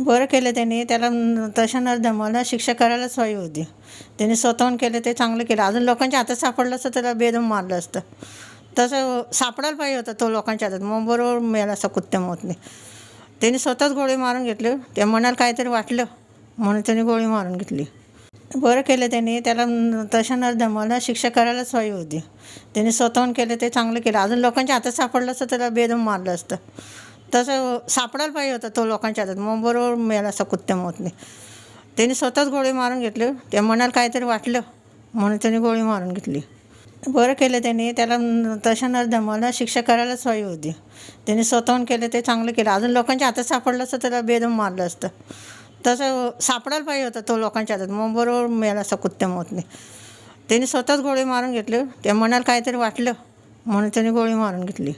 बरं केलं त्यांनी. त्याला तशानं तशा शिक्षा करायलाच हवी होती. त्यांनी स्वतःहून केलं ते चांगलं केलं. अजून लोकांच्या हातात सापडलं असतं त्याला बेदम मारलं असतं. तसं सापडायला पाहिजे होतं तो लोकांच्या हातात. मग बरोबर मिळाला असं कुत्त्या मोतने. त्यांनी स्वतःच गोळी मारून घेतली. त्या मनाला काहीतरी वाटलं म्हणून त्यांनी गोळी मारून घेतली. बरं केलं त्यांनी. त्याला तशानं तशा शिक्षा करायलाच हवी होती. त्यांनी स्वतःहून केलं ते चांगलं केलं. अजून लोकांच्या हातात सापडलं असतं त्याला बेदम मारलं असतं. तसं सापडायला पाहिजे होतं तो लोकांच्या हातात. मग बरोबर मिळाला असं कुत्त्या मोतने त्यांनी स्वतःच गोळी मारून घेतली. त्या मनाला काहीतरी वाटलं म्हणून त्यांनी गोळी मारून घेतली. बरं केलं त्यांनी. त्याला तशा न- तशा शिक्षा करायलाच हवी होती. त्यांनी स्वतःहून केलं ते चांगलं केलं. अजून लोकांच्या हातात सापडलं असतं त्याला बेदम मारलं असतं. तसं सापडायला पाहिजे होतं तो लोकांच्या हातात. मग बरोबर मिळाला असं कुत्त्या मोतने त्यांनी स्वतःच गोळी मारून घेतली. त्या मनाला काहीतरी वाटलं म्हणून त्यांनी गोळी मारून घेतली.